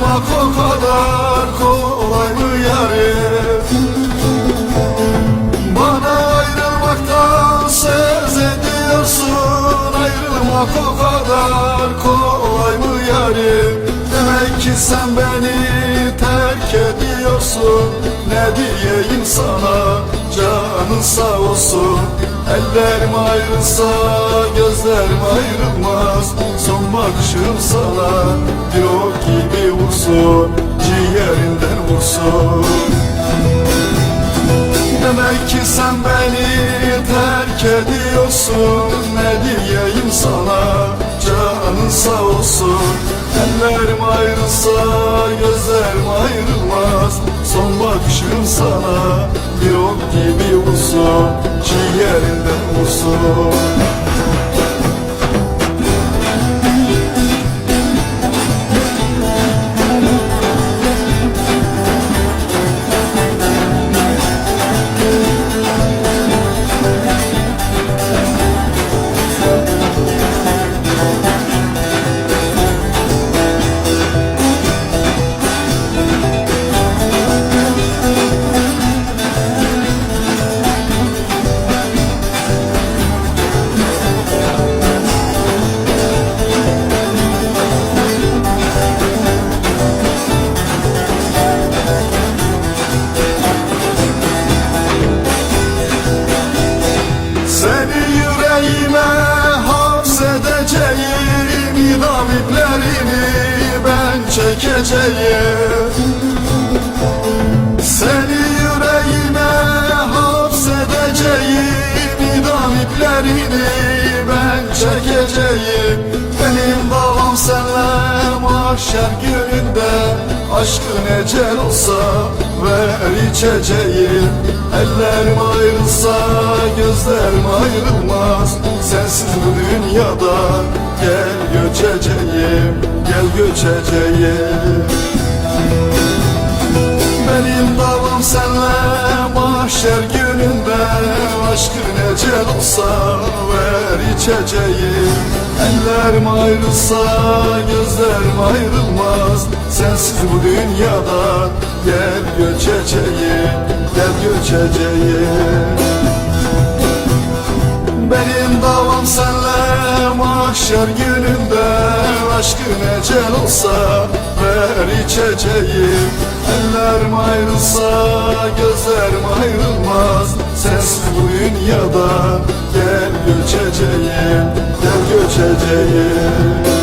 Yaşamak o kadar kolay mı yarim Bana ayrılmaktan söz ediyorsun. Ayrılmak o kadar kolay mı yarim Demek ki sen beni terk ediyorsun. Ne diyeyim sana? Canın sağ olsun. Ellerim ayrılsa gözlerim ayrılmaz. Son bakışım sana bir ok gibi vursun Ciğerinden vursun. Demek ki sen beni terk ediyorsun. Ne diyeyim sana canın sağ olsun. Ellerim ayrılsa gözlerim ayrılmaz. Son bakışım sana bir ok gibi vursun Ciğerinden vursun İdam iplerini ben çekeceğim. Seni yüreğime hapsedeceğim. İdam iplerini ben çekeceğim. Benim davam senle mahşer gününde Aşkın ecel olsa ver içeceğim. Ellerim ayrılsa gözlerim ayrılmaz. Sensiz bu dünyada gel göçeceğim Gel göçeceğim. Benim davam senle mahşer gününde Aşkın ecel olsa ver içeceğim. Ellerim ayrılsa gözlerim ayrılmaz. Sensiz bu dünyada gel göçeceğim Gel göçeceğim benim davam senle mahşer gününde. Aşkın ecel olsa ver içeceğim. Ellerim ayrılsa gözlerim ayrılmaz. Sensiz bu dünyada gel göçeceğim Gel göçeceğim